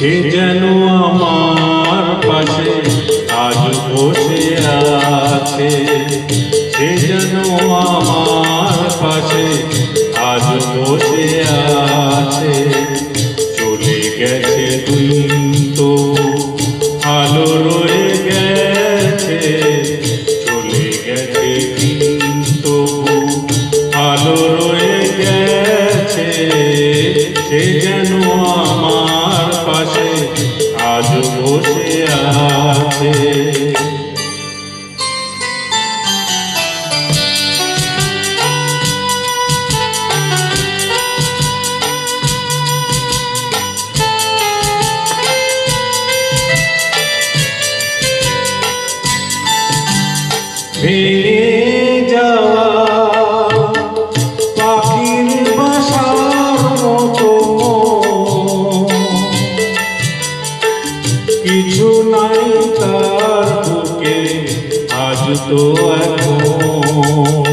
সে যেন আমার পাশে আজ বসে আছে। সে যেন আমার পাশে ভেঙে যাওয়া পাখির কিছু নাই তো এখন।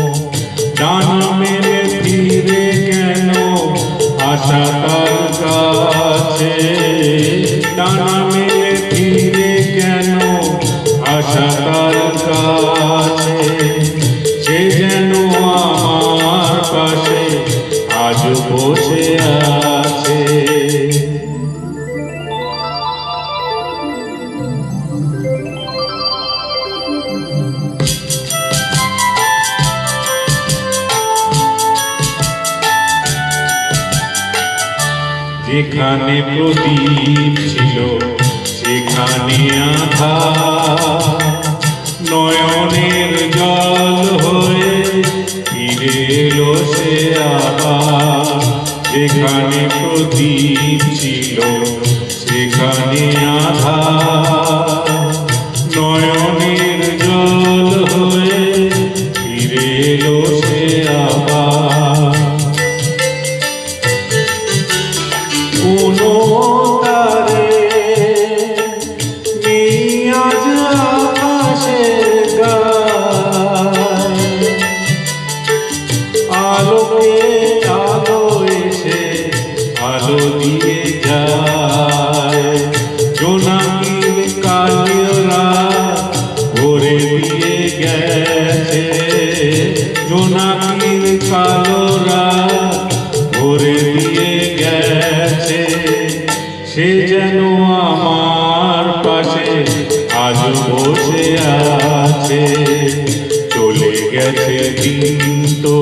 পাশে আজ বসে আছে। যেখানে প্রদীপ ছিল সেখানে আধা আবার যেখানে প্রদীপ ছিল সেখানে আধা দিয়ে যায়। জোনাকির কালিরা ভরে দিয়ে গেছে। জোনাকির কালোরা ভরে দিয়ে গেছে। সে যেন আমার পাশে আজ বসে আছে। চলে গেছে দিন তো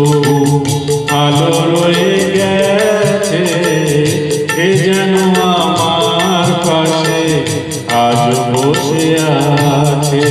বসে আছে